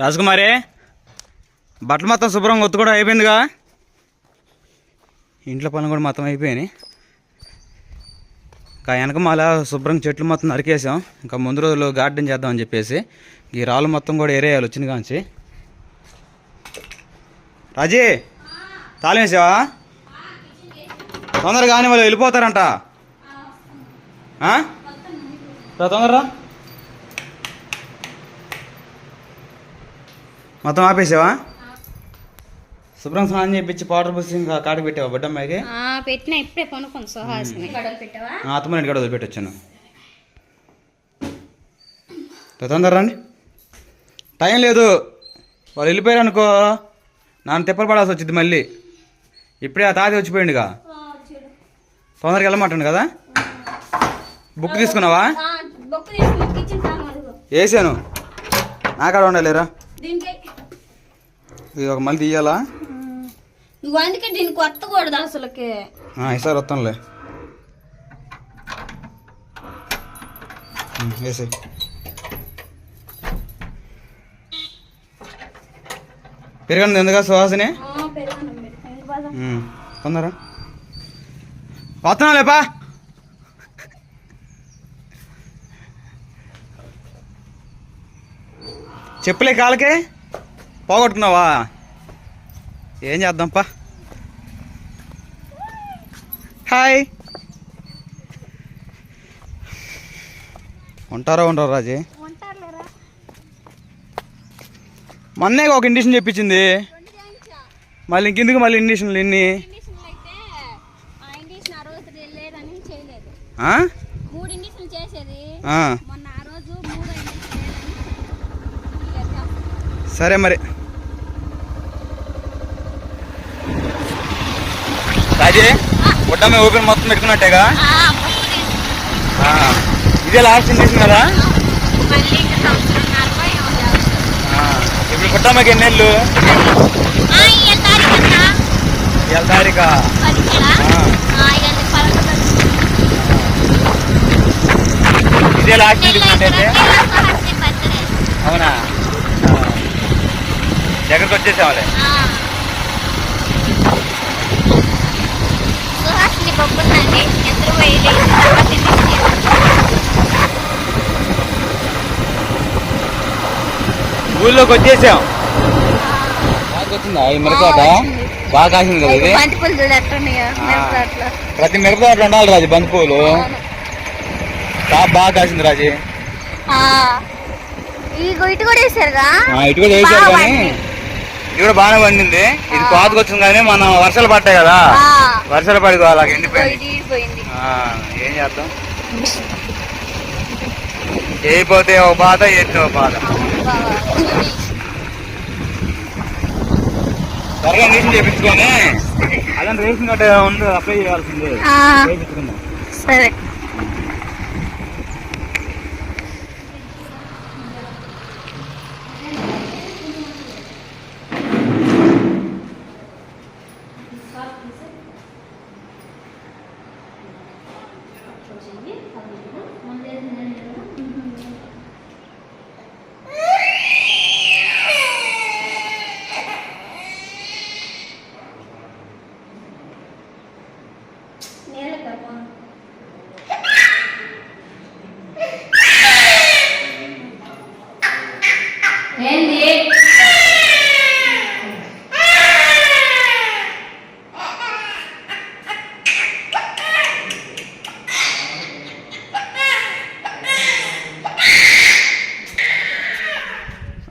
రాజకుమారి బట్టలు మొత్తం శుభ్రంగా ఒత్తు కూడా అయిపోయిందిగా. ఇంట్లో పనులు కూడా మొత్తం అయిపోయినాయి. ఇంకా వెనక మాల శుభ్రం చెట్లు మొత్తం నరికేసాం. ఇంకా ముందు రోజులు గార్డెన్ చేద్దామని చెప్పేసి ఈ రాళ్ళు మొత్తం కూడా ఏరేయాలి వచ్చింది కాంచి. రాజీ తాళం వేసావా? తొందరగా కానీ వాళ్ళు వెళ్ళిపోతారంట తొందరరా. మొత్తం ఆపేసావా? శుభ్రం స్నానం చేయించి పౌడర్ పూసి ఇంకా కాడికి పెట్టావా బొడ్డమ్మాయికి? ఆ, పెట్టిన ఇప్పుడే కొనుక్కొని సుహాసిని పెట్టావా? ఆత్మని కూడా వదిలిపెట్టొచ్చాను తొందర రండి. టైం లేదు. వాళ్ళు వెళ్ళిపోయారు అనుకో నాన్న తిప్పలు పడాల్సి వచ్చింది మళ్ళీ. ఇప్పుడే ఆ తాత వచ్చిపోయిండుగా. తొందరగా వెళ్ళమంటాను కదా? బుక్ తీసుకున్నావా? వేసాను. నాకాడ ఉండలేరా. ఇది ఒక మళ్ళీ తీయాలా? నువ్వు అందుకే దీనికి కొత్తకూడదు అసలుకి. ఈసారి వస్తానులే. వేసే పెరగండి ఎందుగా సుహాసిని? తొందర. వస్తున్నాం లేపా చెప్పులే కాలకే పోగొట్టుకున్నావా? ఏం చేద్దాంపా? హాయ్. ఉంటారా ఉండరు రాజీ? మొన్నే ఒక ఇండిషన్ చెప్పించింది. మళ్ళీ ఇంకెందుకు మళ్ళీ ఇండిషన్లు ఎన్ని ఇండిషన్లు అయితే ఆ ఇండిషన్ ఆ రోజు లేదని చేయలేదు ఆ? మూడు ఇండిషన్లు చేసేది ఆ, మొన్న ఆ రోజు మూడు ఇండిషన్ లేదని సరే మరి రాజే గుడ్డమ్మ ఓపెన్ మొత్తం పెట్టుకున్నట్టేగా? ఇదే లాస్ట్ ఇండిషన్ కదా? ఇప్పుడు గుడ్డమ్మకి ఎన్ని నెలలు? ఇవాళ తారీఖా ఇదే లాస్ట్ ఇండిషన్ అంటే అవునా. దగ్గరకు వచ్చేసామలే ఎదురు పోయి ఊళ్ళోకి వచ్చేసాం. బాగా వచ్చిందా? ఈ మిరపతోట బాగా కాసింది కదా ఇది? బంతిపూలు చూడు ఎట్టున్నాయో మిరపతోటలో. ప్రతి మిరపతోటలో ఉండాలి రాజు బంతిపూలు బాగా కాసింది రాజు. ఆ. ఇగో ఇటు కూడా వేసారుగా ఆ, ఇటు కూడా వేసారు బాగా కానీ పండింది. ఇది కూడా బాగానే పండింది. ఇది కోతకు వచ్చింది కానీ మన వర్షాలు పడ్డాయి కదా. వర్షాలు పడి అలా ఎండిపోయింది. ఏం చేద్దాం? చేయపోతే ఒక బాధ ఒక బాధ. త్వరగా నీటిని చేపించుకొని అలా రేషన్ కార్డు ఉంది అప్లై చేయాల్సింది. సరే.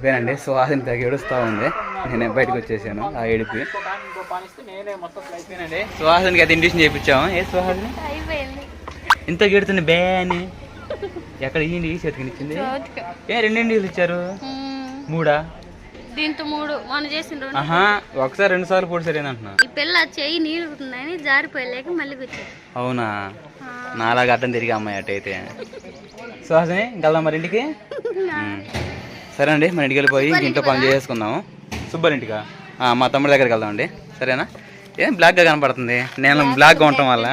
ఓకేనండి. తగ్గ ఏడుస్తూ ఉంది. నేను బయటకు వచ్చేసాను ఆ ఏడిపి. సుహాసినికి అది ఇండిషన్ చేయించాము. ఏ సుహాసిని ఇంత గెడుతుంది బే అని. ఎక్కడ ఈ చేతికి ఇచ్చింది. ఏ రెండు ఇండియలు ఇచ్చారు. మూడా? దీంతో మూడు. మన చేసిన ఒకసారి రెండు సార్లు పొడి సరే అంటున్నా. ఈ పిల్ల చెయ్యి నీరుతుందని జారిపోయలేక మళ్ళీ కూర్చోదు అవునా? నాలాగా అడ్డం తిరిగి అమ్మాయి అటైతే. సుహాసిని వెళ్దాం మరి ఇంటికి. సరే అండి మన ఇంటికి వెళ్ళిపోయి ఇంక ఇంట్లో పని చేసుకుందాము. సుబ్బరింటికా ఆ, మా తమ్ముడి దగ్గరికి వెళ్దామండి సరేనా? ఏం బ్లాక్గా కనపడుతుంది. నేను బ్లాక్గా ఉండటం వల్ల.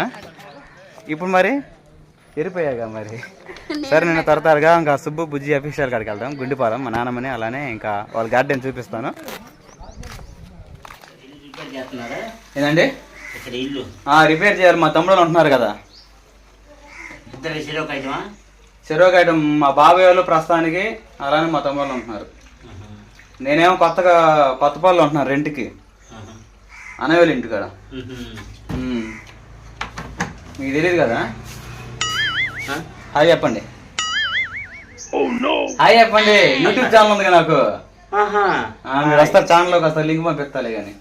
ఇప్పుడు మరి చెరిపోయాగా మరి? సరే నేను త్వర త్వరగా ఇంకా సుబ్బు బుజ్జి అఫీషియల్ కాడికి వెళ్దాం. గుండిపాలెం మా నాన్నమ్మని అలానే ఇంకా వాళ్ళ గార్డెన్ చూపిస్తాను. ఏంటండి ఇల్లు. రిపేర్ చేయాలి. మా తమ్ముడు ఉంటున్నారు కదా. ఇద్దరు చెరొక ఐటమా చెరువు ఐటమ్ మా బాబాయ్ వాళ్ళు ప్రస్తుతానికి అలానే మా తమ్ముళ్ళు ఉంటున్నారు. నేనేమో కొత్తగా కొత్త పళ్ళు ఉంటున్నాను రెంట్కి. అనవేలు ఇంటికాడ ఉమ్. మీకు తెలియదు కదా? హాయ్ చెప్పండి. హాయ్ చెప్పండి. యూట్యూబ్ ఛానల్ ఉంది కదా నాకు. మీరు వస్తారు ఛానల్లోకి వస్తారు లింక్ పంపిస్తాలే కానీ.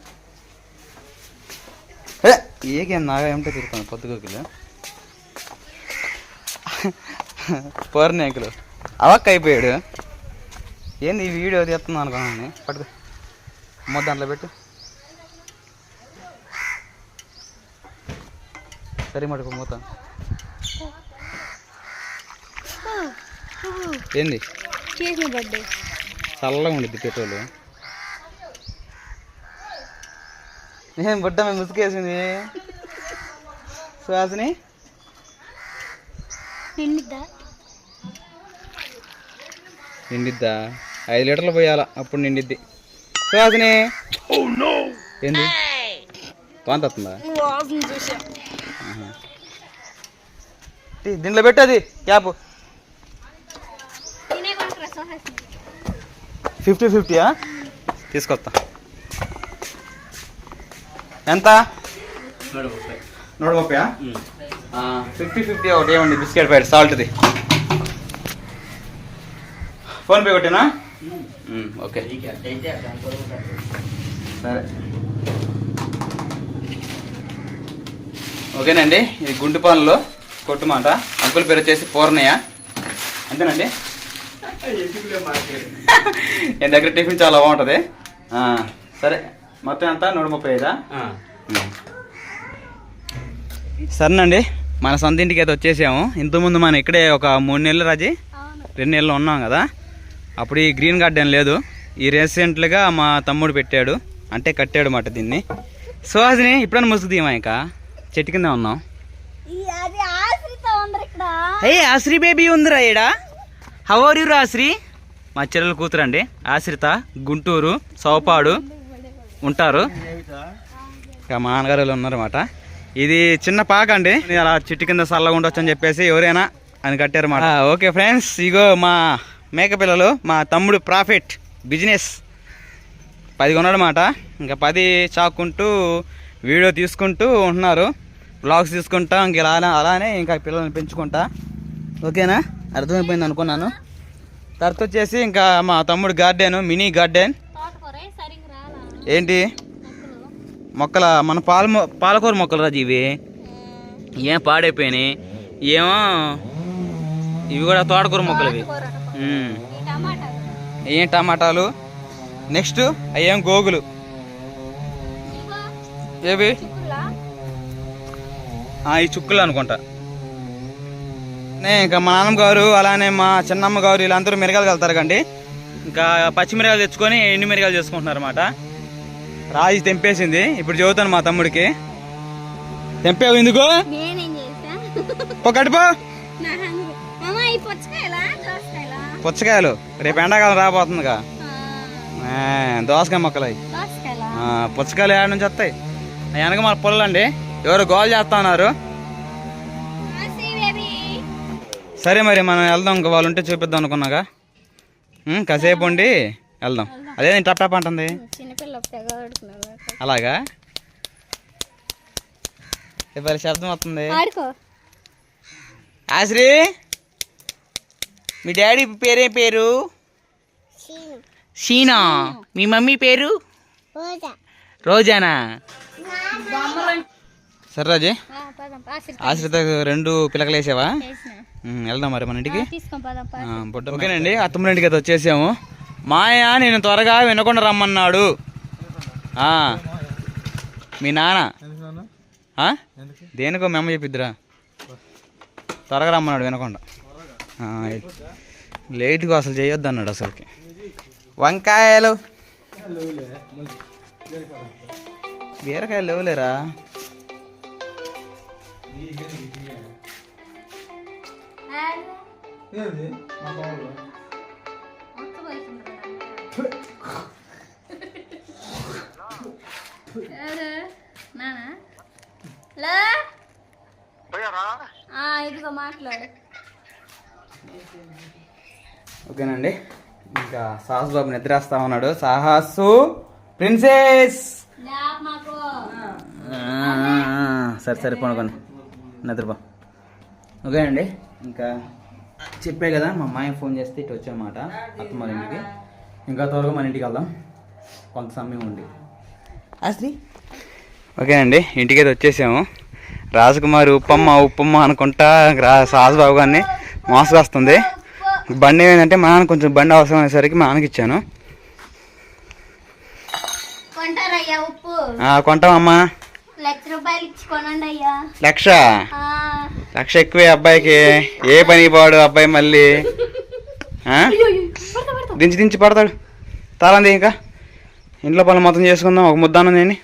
ఏకేం నాగా ఏమిటో తిరుగుతాను పొద్దుగోకిలు. పోర్నేకులు అవక్క అయిపోయాడు. ఏంది ఈ వీడియో తీస్తున్నాను అనుకున్నాను పట్టుకో. మొద్ద దాంట్లో పెట్టు. సరే మటుకు మూత ఏంది? చల్లగా ఉండిద్ది పెట్రోల్. ఏం బుడ్డ మేము ముసుకేసింది? సుహాసిని? నిండిద్దా? నిండిద్దా? ఐదు లీటర్లు పోయాల? అప్పుడు నిండిద్ది. సుహాసిని! ఏంది? వాంత వస్తుందా? దీంట్లో పెట్టది క్యాప్ ఫిఫ్టీ ఫిఫ్టీయా తీసుకొస్తా. ఎంత? నూట ముప్పై. ఫిఫ్టీ ఫిఫ్టీ ఒకటి ఏమండి బిస్కెట్ ప్యాకెట్ సాల్ట్ది. ఫోన్పే కొట్టినా? ఓకే. అంత. సరే. ఓకేనండి ఇది గుండు పనులు కొట్టుమాట. అంకుల్ పేరు వచ్చేసి పూర్ణయ్య. అంతేనండి? నేను దగ్గర టిఫిన్ చాలా బాగుంటుంది. ఆ, సరే మొత్తం ఎంత నూట ముప్పై ఐదా. సరేనండి మన సొంత ఇంటికి అయితే వచ్చేసాము. ఇంతకుముందు మనం ఇక్కడే ఒక మూడు నెలలు రాజీ? రెండు నెలలు ఉన్నాం కదా? అప్పుడు ఈ గ్రీన్ గార్డెన్ లేదు. ఈ రీసెంట్గా మా తమ్ముడు పెట్టాడు. అంటే కట్టాడు మాట దీన్ని. సుహాసిని ఇప్పుడైనా ముసుగు తీయమా ఇంకా? చెట్టు కింద ఉన్నాం. ఆశ్రీ బేబీ ఉందిరా ఈడ. How are you Ashri? మా చెల్లెల కూతురండి. ఆశ్రిత గుంటూరు సౌపాడు ఉంటారు. ఇక మా నాన్నగారు ఉన్నారన్నమాట. ఇది చిన్న పాక అండి. అలా చెట్టు కింద చల్లగా ఉండొచ్చు అని చెప్పేసి ఎవరైనా అని కట్టారన్నమాట ఓకే ఫ్రెండ్స్ ఇగో మా మేక పిల్లలు మా తమ్ముడు ప్రాఫిట్ బిజినెస్. పది కొన్నాడనమాట ఇంకా పది చాక్కుంటూ వీడియో తీసుకుంటూ ఉంటున్నారు. బ్లాగ్స్ తీసుకుంటా ఇంక ఇలా అలానే ఇంకా పిల్లల్ని పెంచుకుంటా. ఓకేనా? అర్థమైపోయింది అనుకున్నాను. తర్వాత వచ్చేసి ఇంకా మా తమ్ముడు గార్డెన్ మినీ గార్డెన్. ఏంటి? మొక్కలు మన పాల పాలకూర మొక్కలు రాజు ఇవి ఏం పాడైపోయినాయి. ఏమో ఇవి కూడా తోటకూర మొక్కలు ఇవి. ఏం టమాటాలు? నెక్స్ట్ అయ్యేం గోగులు. ఏవి? ఈ చుక్కలు అనుకుంటా. నే ఇంకా మా నాన్నమ్మ గారు అలానే మా చిన్నమ్మ గారు వీళ్ళందరూ మిరగాయలు వెళ్తారు కండి. ఇంకా పచ్చిమిరకాయలు తెచ్చుకొని ఎండు మిరగాయలు చేసుకుంటున్నారు అనమాట రాజు తెంపేసింది. ఇప్పుడు చదువుతాను మా తమ్ముడికి. తెంపేవు ఎందుకు? నేనేం పుచ్చకాయలా. రేపు ఎండాకాలం రాబోతుందిగా. ఆ, ఆ, దోసకాయ మొక్కలు అవి పుచ్చకాయలు ఏడ నుంచి వస్తాయి? వెనక మన పొలండి ఎవరు గోల్ చేస్తా ఉన్నారు? సరే మరి మనం వెళ్దాం. ఇంకా వాళ్ళు ఉంటే చూపిద్దాం అనుకున్నాగా. కాసేపు ఉండి వెళ్దాం. అదే టప్ టప్ అంటుంది? అలాగా? ఇవాళ శబ్దం వస్తుంది? ఆశ్రీ! మీ డాడీ పేరే పేరు? షీనా మీ మమ్మీ పేరు? రోజానా? సరే రాజీ. ఆశ్రిత రెండు పిలకలు వేసావా? వెళ్దాం మరి మన ఇంటికి. ఓకేనండి అత్తమ్మరింటికి అయితే వచ్చేసాము. మాయ నేను త్వరగా వినకుండా రమ్మన్నాడు. ఆ, మీ నాన్న? దేనికో మెమ్మ చెప్పిద్దిరా. త్వరగా రమ్మన్నాడు వినకుండా. లేట్గా అసలు చేయొద్దు అన్నాడు అసలుకి. వంకాయలు. బీరకాయలు లేవులేరా? ఇదిగో మాట్లాడు ఓకేనండి. ఇంకా సాహస్ బాబు నిద్రేస్తా ఉన్నాడు. సాహసు ప్రిన్సెస్! సరే సరే పనుకోండి నిద్రపో. ఓకేనండి. ఇంకా చెప్పే కదా మా అమ్మాయి ఫోన్ చేస్తే ఇటు వచ్చామాట అత్తమ్మ ఇంటికి. ఇంకా త్వరగా మన ఇంటికి వెళ్దాం. కొంత సమయం ఉంది. అసలు ఓకేనండి. ఇంటికి అయితే వచ్చేసాము. రాజకుమారి ఉప్పమ్మ ఉప్పమ్మ అనుకుంటా రా సాహస్ బాబు గారిని మోసకొస్తుంది బండి ఏమైందంటే మా నాన్న కొంచెం బండి అవసరం అయ్యేసరికి మా నాన్నకి ఇచ్చాను. కొంటామమ్మా లక్ష లక్ష? ఎక్కువే అబ్బాయికి. ఏ పని పోడు అబ్బాయి మళ్ళీ? దించి దించి పడతాడు. తాళంది ఇంకా ఇంట్లో పనులు మొత్తం చేసుకుందాం. ఒక ముద్దాను నేను